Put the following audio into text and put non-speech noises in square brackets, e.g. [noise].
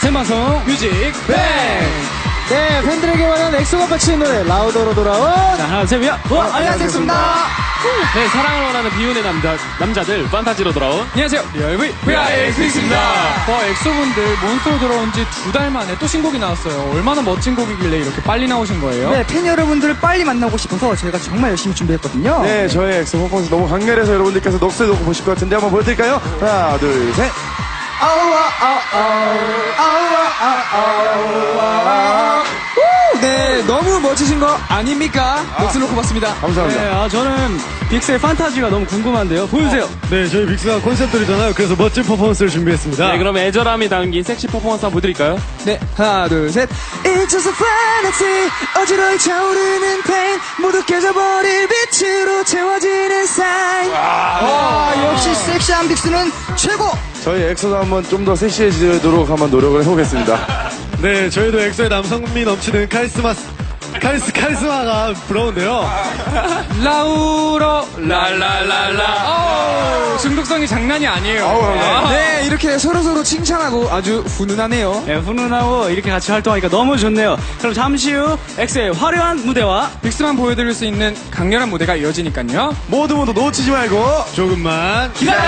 생방송 뮤직 뱅! 네, 팬들에게 원하는 엑소가 바치는 노래, 라우더로 돌아온. 자, 하나, 셋, 야! 어, 안녕하세요, 엑소입니다. 네, 사랑을 원하는 비운의 남자, 남자들, 판타지로 돌아온. 안녕하세요. 리얼 V, VI 엑소입니다. 와, 엑소분들 몬스터로 돌아온 지 두 달 만에 또 신곡이 나왔어요. 얼마나 멋진 곡이길래 이렇게 빨리 나오신 거예요? 네, 팬 여러분들을 빨리 만나고 싶어서 저희가 정말 열심히 준비했거든요. 네, 저의 엑소 퍼포먼스 너무 강렬해서 여러분들께서 녹색 놓고 보실 것 같은데 한번 보여드릴까요? 하나, 둘, 셋. 네, 너무 멋지신 거 아닙니까? 녹슬 놓고 봤습니다. 감사합니다. 네, 아, 저는 빅스의 판타지가 너무 궁금한데요. 보여주세요. 네, 저희 빅스가 콘셉트이잖아요. 그래서 멋진 퍼포먼스를 준비했습니다. 네, 그럼 애절함이 담긴 섹시 퍼포먼스 한번 보여드릴까요? 네, 하나, 둘, 셋. It's just a fantasy 어지러이 차오르는 pain 모두 깨져버릴 빛으로 채워지는 사인 와, 역시 섹시한 빅스는 최고 저희 엑소도 한번 좀 더 섹시해지도록 한번 노력을 해보겠습니다. [laughs] 네, 저희도 엑소의 남성미 넘치는 카리스마, 카리스, 카리스마가 부러운데요. [laughs] 라우러, 랄랄랄라. 오, 중독성이 장난이 아니에요. 아, 네, 이렇게 서로서로 칭찬하고 아주 훈훈하네요. 네, 훈훈하고 이렇게 같이 활동하니까 너무 좋네요. 그럼 잠시 후 엑소의 화려한 무대와 빅스만 보여드릴 수 있는 강렬한 무대가 이어지니까요. 모두 모두 놓치지 말고 조금만 기다려!